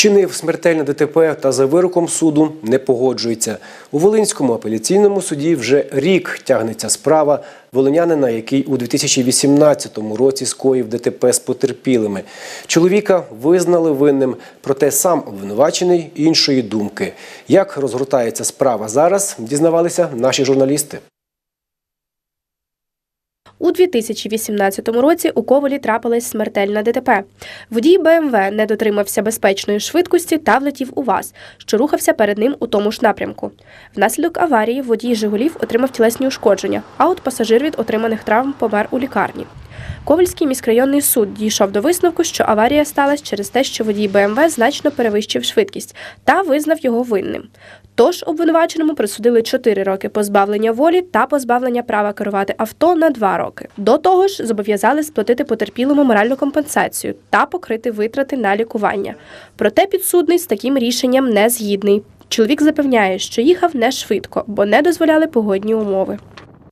Вчинив смертельне ДТП та за вироком суду не погоджується. У Волинському апеляційному суді вже рік тягнеться справа волинянина, який у 2018 році скоїв ДТП з потерпілими. Чоловіка визнали винним, проте сам обвинувачений іншої думки. Як розгортається справа зараз, дізнавалися наші журналісти. У 2018 році у Ковалі трапилась смертельна ДТП. Водій БМВ не дотримався безпечної швидкості та влетів у ВАЗ, що рухався перед ним у тому ж напрямку. Внаслідок аварії водій Жигулів отримав тілесні ушкодження, а от пасажир від отриманих травм помер у лікарні. Ковальський міськрайонний суд дійшов до висновку, що аварія сталася через те, що водій БМВ значно перевищив швидкість та визнав його винним. Тож обвинуваченому присудили 4 роки позбавлення волі та позбавлення права керувати авто на 2 роки. До того ж, зобов'язали сплатити потерпілому моральну компенсацію та покрити витрати на лікування. Проте підсудний з таким рішенням не згідний. Чоловік запевняє, що їхав не швидко, бо не дозволяли погодні умови.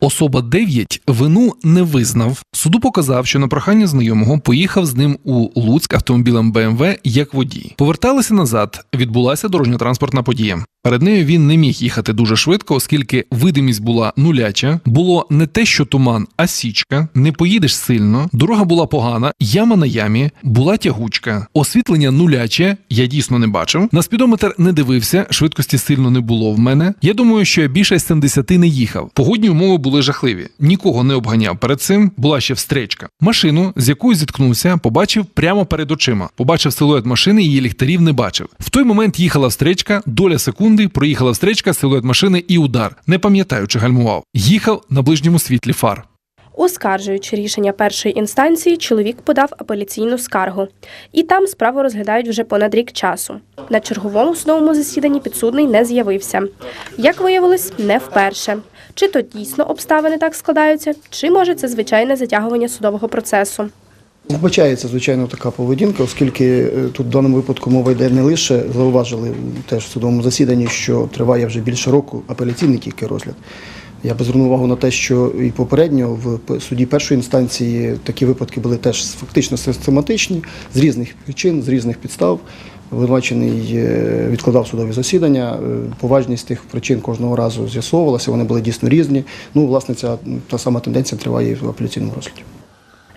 Особа 9 вину не визнав. Суду показав, що на прохання знайомого поїхав з ним у Луцьк автомобілем БМВ як водій. Поверталися назад. Відбулася дорожньо-транспортна подія. Перед нею він не міг їхати дуже швидко, оскільки видимість була нуляча. Було не те, що туман, а січка. Не поїдеш сильно. Дорога була погана, яма на ямі, була тягучка. Освітлення нуляче. Я дійсно не бачив. На спідометр не дивився, швидкості сильно не було в мене. Я думаю, що я більше 70 не їхав. Погодні умови були жахливі. Нікого не обганяв перед цим. Була ще встречка. Машину, з якою зіткнувся, побачив прямо перед очима. Побачив силует машини, її ліхтарів не бачив. В той момент їхала встречка, доля секунди, проїхала встречка, силует машини і удар. Не пам'ятаю, чи гальмував. Їхав на ближньому світлі фар. Оскаржуючи рішення першої інстанції, чоловік подав апеляційну скаргу. І там справу розглядають вже понад рік часу. На черговому судовому засіданні підсудний не з'явився. Як виявилось, не вперше. Чи то дійсно обставини так складаються, чи може це звичайне затягування судового процесу. Вбачається, звичайно, така поведінка, оскільки е, тут в даному випадку мова йде не лише зауважили теж в судовому засіданні, що триває вже більше року апеляційний тільки розгляд. Я би звернув увагу на те, що і попередньо в суді першої інстанції такі випадки були теж фактично систематичні з різних причин, з різних підстав. Обвинувачений е, відкладав судові засідання. е, Поважність тих причин кожного разу з'ясовувалася. Вони були дійсно різні. Ну, власне, ця та сама тенденція триває і в апеляційному розгляді.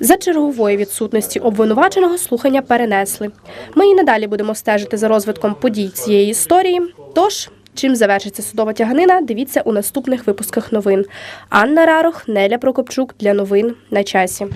За чергової відсутності обвинуваченого слухання перенесли. Ми і надалі будемо стежити за розвитком подій цієї історії. Тож, чим завершиться судова тяганина, дивіться у наступних випусках новин. Анна Рарох, Неля Прокопчук для новин на часі.